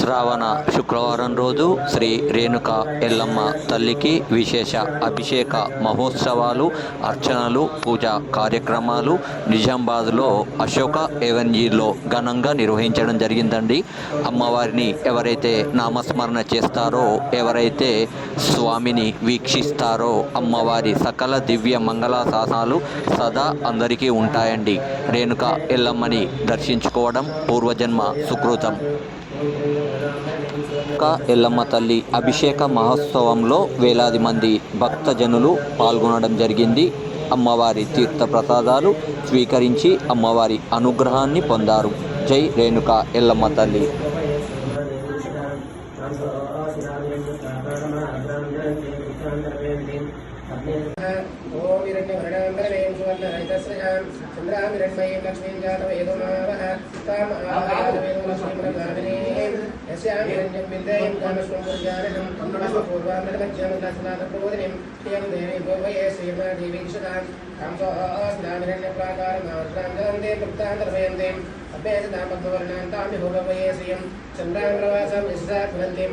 శ్రావణ శుక్రవారం రోజు శ్రీ రేణుక ఎల్లమ్మ తల్లికి విశేష అభిషేక మహోత్సవాలు అర్చనలు పూజా కార్యక్రమాలు. నిజామాబాద్లో అశోక ఎవెన్యూలో ఘనంగా నిర్వహించడం జరిగిందండి. అమ్మవారిని ఎవరైతే నామస్మరణ చేస్తారో ఎవరైతే స్వామిని వీక్షిస్తారో అమ్మవారి సకల దివ్య మంగళాశాసనాలు సదా అందరికీ ఉంటాయండి. రేణుక ఎల్లమ్మని దర్శించుకోవడం పూర్వజన్మ సుకృతం. కా ఎల్లమ్మ తల్లి అభిషేక మహోత్సవంలో వేలాది మంది భక్తజనులు పాల్గొనడం జరిగింది. అమ్మవారి తీర్థ ప్రసాదాలు స్వీకరించి అమ్మవారి అనుగ్రహాన్ని పొందారు. జై రేణుక ఎల్లమ్మ తల్లి. تبيض ما رأى قام آخر تبيض وجه من الغابرين يسعى من الجنب الدائم قام اسم مرجانهم أشكر وأن المجان لا صلاة قدرهم قيم ديني بوي يسير ما دي بيشتان قام صاص لا من النقلاقار ما ورسلام دان دي بلتان درفين ديم أبيس دام بطورنان تعمي هو بوي يسير سمران رواسم إساك من ديم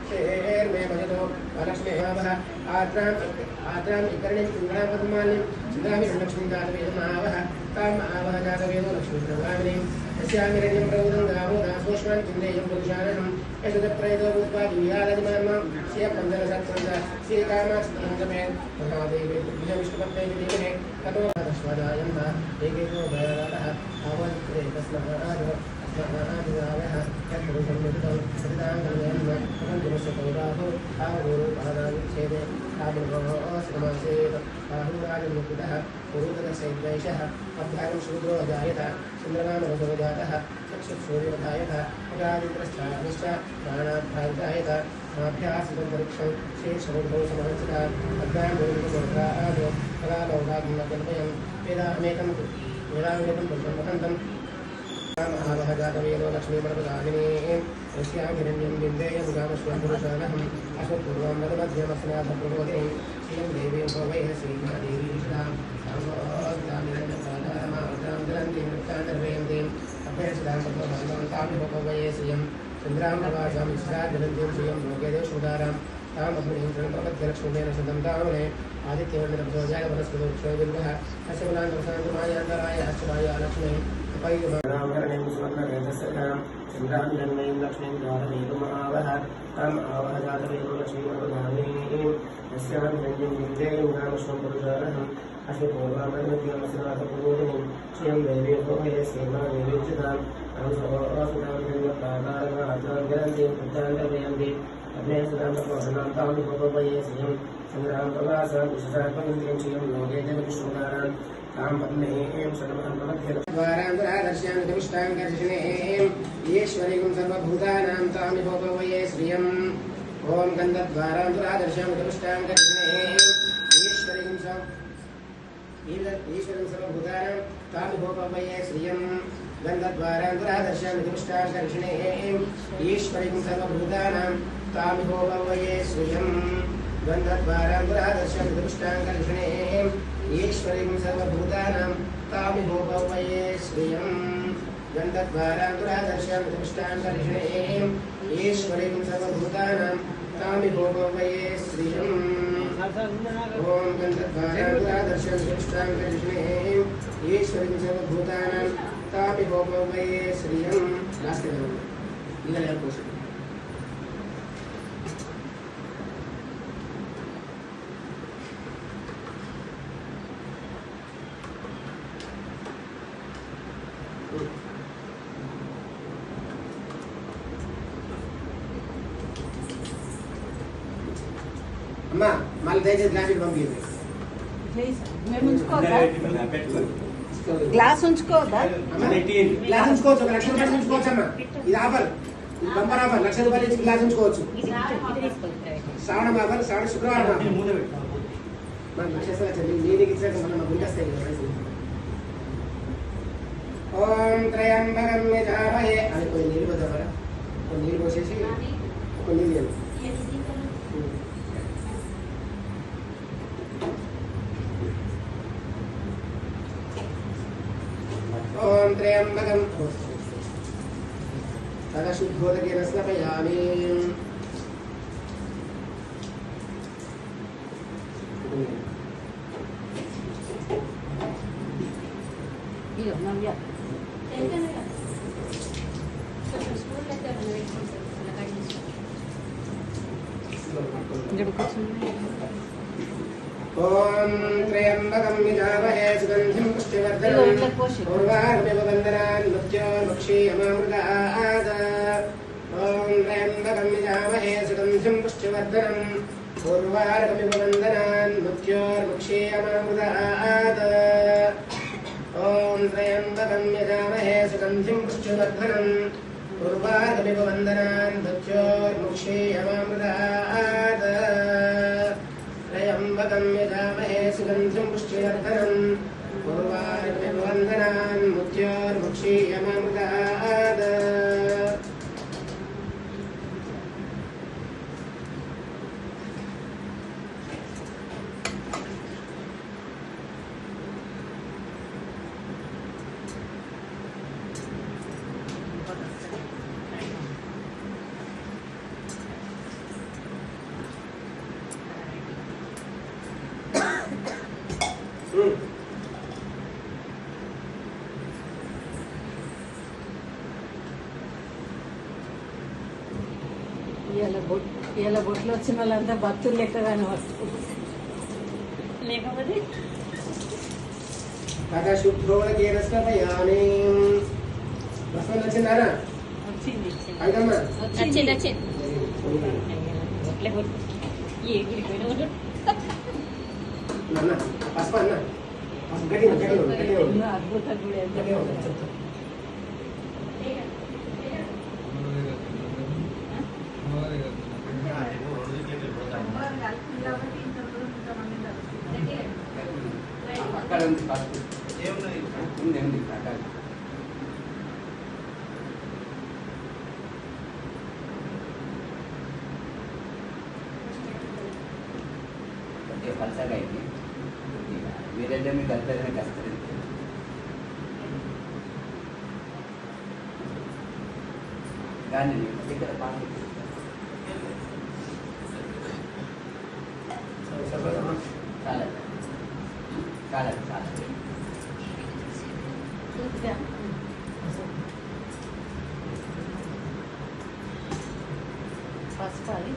శ్రేర్మే భజతో లక్ష్మీ భావः ఆత్రాం ఆత్రాం ఇకరణిం సింగళాపద్మాల్యం చిందామి లక్ష్మీ ఆవహ తాం ఆవహ జాతవేదో లక్ష్మీ ప్రభామినీం యస్యామిరణ్యం ప్రౌదం గావో దాసోష్మాన్ చిందేయం పురుషానహం యశుదత్రైదో భూత్వా దివ్యాలదిమాన్మాం శ్రియ పందర సత్సంద శ్రీకామాక్షమే మహాదేవి పుణ్య విష్ణుపత్నే విధీమహే తతో స్వదాయంత ఏకైకో భయరాటः ఆవద్రే తస్మాద్ सौराभोरागुरुपादानुच्छेदे कामिभोऽसमासेव राहुराजमुकुटः पुरुदशैद्वैषः अभ्यागं शूद्रो जायत चन्द्रमानवसो जातः चक्षुसूर्योधायत अगादिन्द्रस्थानश्च प्राणाभ्याजायत स्वाभ्यासिकं परीक्षं शेषमुद्भवसमहंसिता अभ्यागुरुसमग्राहादो कलालोकाग्निकल्पयन् वेदाहमेकं वेदाहमेकं पुरुषं वहन्तं महाभगदागमेनो लक्ष्मीमणप्रदागिनी यस्याभिरण्यं बिन्देयं कामश्वपुरुषानहम् अश्वपूर्वां हस्य गुणान्तरसान्तमायान्तराय हस्तमाया श्रीमद्भगवतस्यां चन्द्राभिरन्वयं लक्ष्मीं जातवेदमावह तम् आवह जातवेदं लक्ष्मीमपदामीं यस्यां जन्यं विद्येयुगामश्वं पुरुषारहम् अस्य पूर्वामद्यामसनाथपूर्वजनिं श्रियं देवेभोये ईश्वरीं सर्वभूतानां तामिभोगो वये श्रियम्। ॐ गन्धद्वारां दुरादर्शामितपुष्टां कर्षिणेः ईश्वरीं ईश्वरीं सर्वभूतानां तामिभोगो वये श्रियम्। गन्धद्वारां दुरादर्शामितपुष्टां कर्षिणेः ईश्वरीं सर्वभूतानां तामिभोगो वये श्रियम्। द्वन्द्वद्वाराङ्गुरादर्शदृष्टाङ्गलक्षणेम् ईश्वरीं सर्वभूतानां तामिभूपवये श्रियम् द्वन्द्वद्वाराङ्गुरादर्शदृष्टाङ्गलक्षणेम् ईश्वरीं सर्वभूतानां तामिभूपवये श्रियम् అమ్మా మళ్ళీ దయచేసి గ్లాస్ ఇటు పంపించండి. గ్లాస్ ఉంచుకోవద్దా? గ్లాస్ ఉంచుకోవచ్చు ఒక లక్ష రూపాయలు ఉంచుకోవచ్చు అమ్మా. ఇది ఆఫర్. ఇది బంపర్ ఆఫర్. లక్ష రూపాయలు ఇచ్చి గ్లాస్ ఉంచుకోవచ్చు. శ్రావణ మాసం శ్రావణ శుక్రవారం మన నీటికి ఇచ్చాక మనం పైసలు. ఓం అని కొన్ని నీళ్ళు కొన్ని నీళ్ళు పోసేసి కొన్ని నీళ్ళు त्र्यम्बकं तदशुद्धोदकेन स्नपयामि। Yo lo que ॐ त्र्यम्बकं यजामहे सुगन्धिं पुष्टिवर्धनम् पूर्वार्पिवन्दनान् मृत्यो भक्ष्येमामृतात् ॐ त्र्यम्बकं यजामहे सुगन्धिं पुष्टिवर्धनम् पूर्वार्पिवन्दनान् मृत्योर्भक्ष्येमामृतात् ॐ त्र्यम्बकं यजामहे सुगन्धिं पुष्टिवर्धनम् पूर्वार्पिवन्दनान् मृत्योर्मुक्षेयमामृतात् सम्पदं यजामहे सुगन्धिं पुष्ट्यर्धनम् गुरुवार्भ्यवन्दनान् ఇవాళ బొట్లు వచ్చిన వాళ్ళంతా భక్తులు లెక్కగానే వస్తారు. లేకపోతే? వచ్చింది ఏ గుడికి పోయినా అద్భుత గుడి ఎంత గట్టిగా బాగుందో. అక్కడ ఉంది ఫస్ట్ ఉంది ఉంది అక్కడ కొద్దిగా పలసగా అయింది మీరంటే మీకు కలిపేదనే కష్టం కానీ ఇక్కడ పాట चालेल चालेल पाच पाळी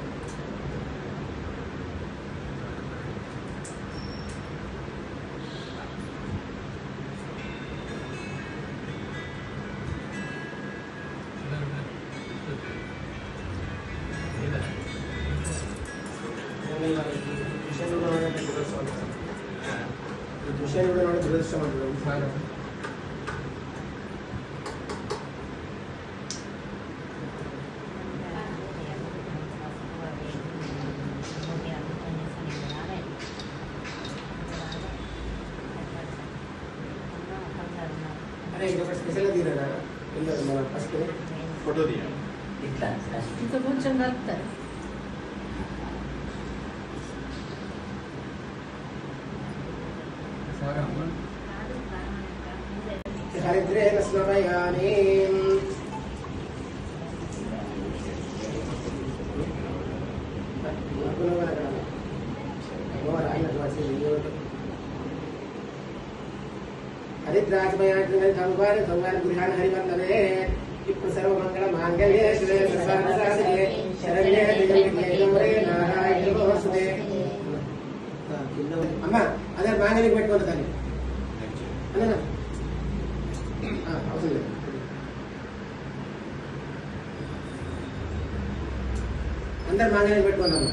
Gracias. Il disegno della naturalezza madura umana. ಅದೇ ಈಗ ಫಸ್ಟ್ ಸ್ಪೆಷಲ್ ಅದಿರಲ್ಲ ಇಲ್ಲ ಫಸ್ಟ್ ಫೋಟೋ ಇದೆಯಾ ಇಟ್ಲ ಫಸ್ಟ್ ಇದು ಮುಂಚೆ ಬರ್ತಾರೆ స్నపయామి హరిద్రాజమయాగ్ని సంవారి సంవారి గృహాన్ హరివందనే ఇప్పుడు సర్వమంగళ మాంగళ్యే శివే సర్వాసాదికే శరణ్యే దిగంబరే నారాయణ అమ్మ అదే మాంగళ్యం పెట్టుకోండి తల్లి. అన్న అందరు మాంగళ్యం పెట్టుకున్నాము.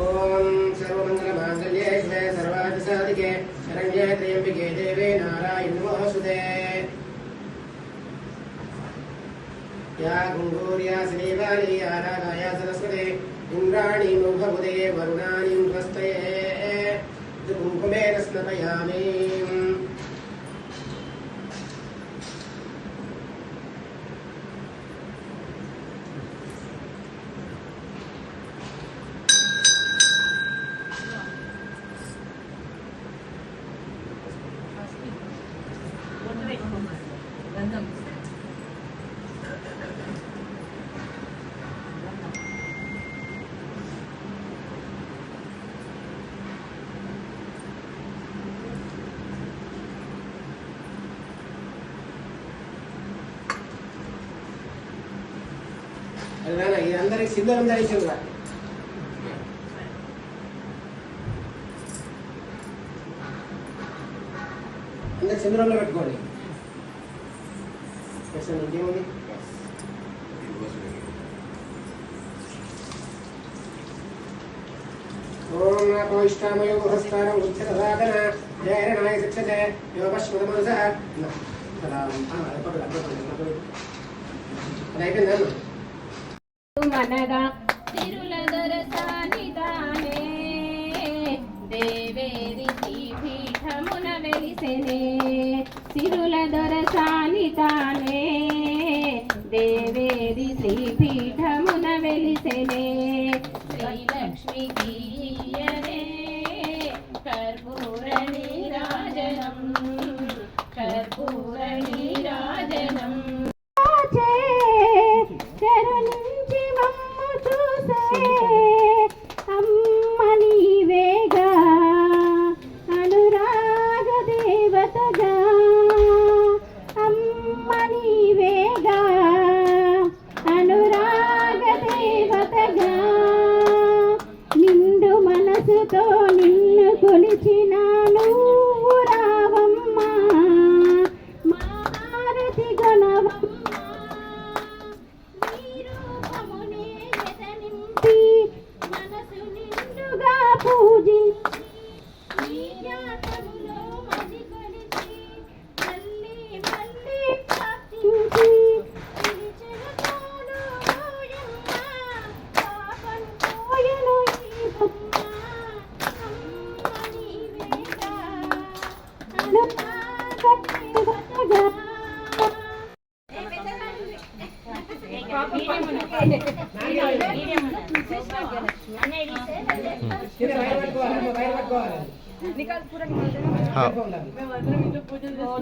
ఓం సర్వమంగళ మాంగళ్యే శివే సర్వార్థ సాధికే శరణ్యే త్రయంబికే దేవే నారాయణ నమోస్తుతే యా గుంగూర్యా శ్రీవాలి ఆరాగాయ సరస్వతే ఇంద్రాణి ముఖముదే వరుణాని హస్తయే కుంకుమేన స్నపయామి అదే ఇది అందరికి సిద్ధం ధరించిందిరా అంటే చంద్రంలో పెట్టుకోండి ప్రశ్న ఇంకేముంది ఓం ఇష్టామయో గృహస్థానం జయరణాయ శిక్షతే అది అయిపోయిందా அவங்க அண்ணன் தான் திருள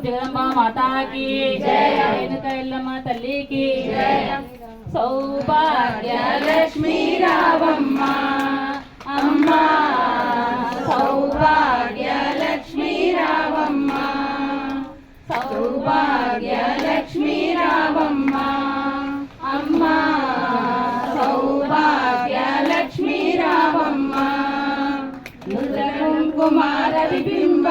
జగదంబ మాతాకి జయ ఎల్లమ్మ తల్లికి జయ సౌభాగ్య లక్ష్మీ రావమ్మ అమ్మ సౌభాగ్య లక్ష్మీ రావమ్మ సౌభాగ్య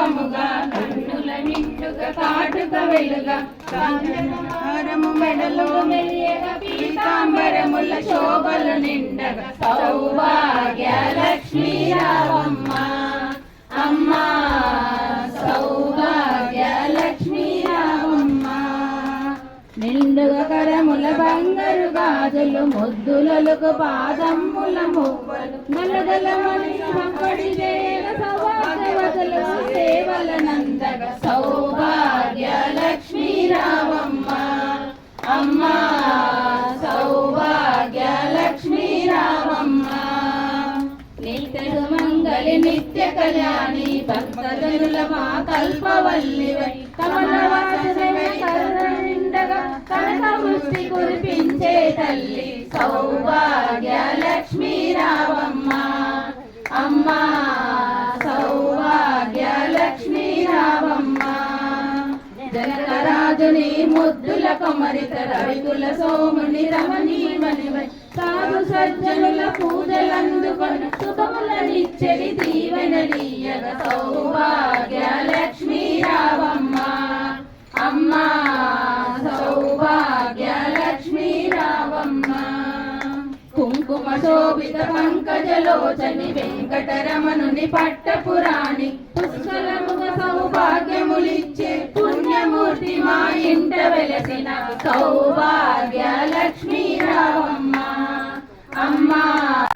విబింబముగా కన్నుల నిండుగా కాటుక వెలుగా. మెడలో పీతాంబరముల శోభలు నిండగా. సౌభాగ్య లక్ష్మీ రావమ్మ అమ్మ. సౌభాగ్య లక్ష్మీ రావమ్మ. నిండుగా కరముల బంగారు గాజులు ముద్దులకు పాదముల మువ్వలు. నలగలమని సంపడి దేవ సేవల నందగ సౌభాగ్య లక్ష్మీ రావమ్మ అమ్మ సౌభాగ్య లక్ష్మీ రావమ్మ నిత్య మంగళి నిత్య కళ్యాణి భక్తజనుల మా కురిపించే తల్లి సౌభాగ్య లక్ష్మీ రాజుని ముద్దుల కొమరిత రవికుల సోముని రమణీమణి సాధు సజ్జనుల పూజలందుకొని శుభములనిచ్చడి దీవెనలీయగ సౌభాగ్య లక్ష్మీ రావమ్మ. అమ్మా సౌభాగ్య లక్ష్మీ రావమ్మ. కుంకుమ శోభిత పంకజలోచని వెంకటరమణుని పట్టపురాణి. పుష్కలముగ సౌభాగ్యములిచ్చే మా ఇంట వెలసిన సౌభాగ్య లక్ష్మీరావమ్మ అమ్మా.